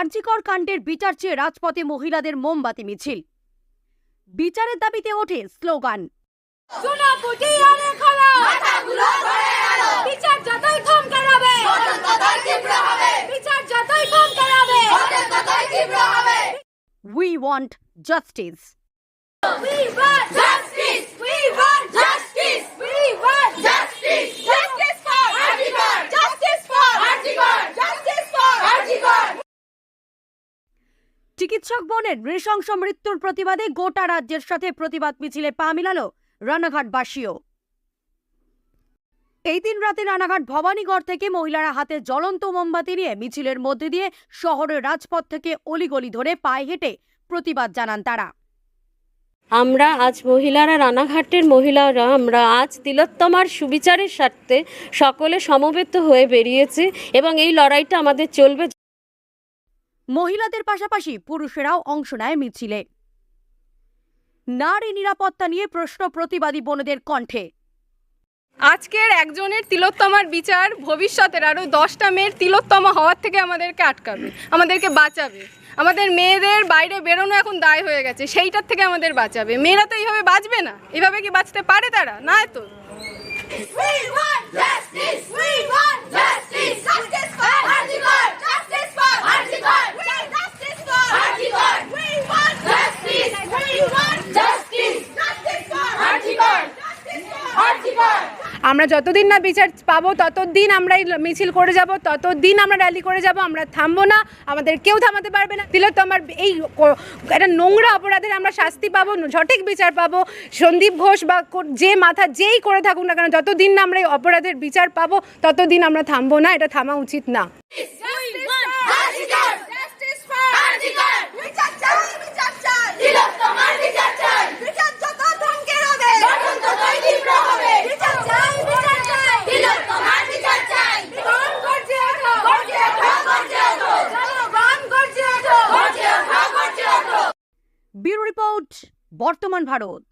আরজিকর কাণ্ডের বিচার চেয়ে রাজপথে মহিলাদের মোমবাতি মিছিল। বিচারের দাবিতে ওঠে স্লোগান। সোনা ফুটি আরে চিকিৎসক বোনের নৃশংস মৃত্যুর প্রতিবাদে গোটা রাজ্যের সাথে প্রতিবাদ মিছিলে পা মিলালো রানাঘাটবাসীও। এই দিন রাতে রানাঘাট ভবানীগড় থেকে মহিলারা হাতে জ্বলন্ত মোমবাতি নিয়ে মিছিলের মধ্যে দিয়ে শহরের রাজপথ থেকে অলিগলি ধরে পায়ে হেঁটে প্রতিবাদ জানান তারা। আমরা আজ মহিলারা, রানাঘাটের মহিলারা, আমরা আজ তিলোত্তমার সুবিচারের স্বার্থে সকলে সমবেত হয়ে বেরিয়েছি এবং এই লড়াইটা আমাদের চলবে। মহিলাদের পাশাপাশি পুরুষেরাও অংশ নেয় মিছিলে। নারী নিরাপত্তা নিয়ে প্রশ্ন প্রতিবাদী বোনদের কণ্ঠে। আজকের একজনের তিলোত্তমার বিচার ভবিষ্যতের আরও দশটা মেয়ের তিলোত্তমা হওয়ার থেকে আমাদেরকে আটকাবে আমাদেরকে বাঁচাবে। আমাদের মেয়েদের বাইরে বেরোনো এখন দায় হয়ে গেছে সেইটার থেকে আমাদের বাঁচাবে। মেয়েরা তো এইভাবে বাঁচবে না। এভাবে কি বাঁচতে পারে তারা? না তো আমরা যতদিন না বিচার পাবো, ততদিন আমরা মিছিল করে যাব, ততদিন আমরা র্যালি করে যাব, আমরা থামবো না, আমাদের কেউ থামাতে পারবে না। তিলোত্তমার এই একটা নোংরা অপরাধের আমরা শাস্তি পাবো, সঠিক বিচার পাবো, সন্দীপ ঘোষ বা যে মাথা যেই করে থাকুক না কেন, যতদিন না আমরা এই অপরাধের বিচার পাবো, ততদিন আমরা থামবো না, এটা থামা উচিত না। রিপোর্ট বর্তমান ভারত।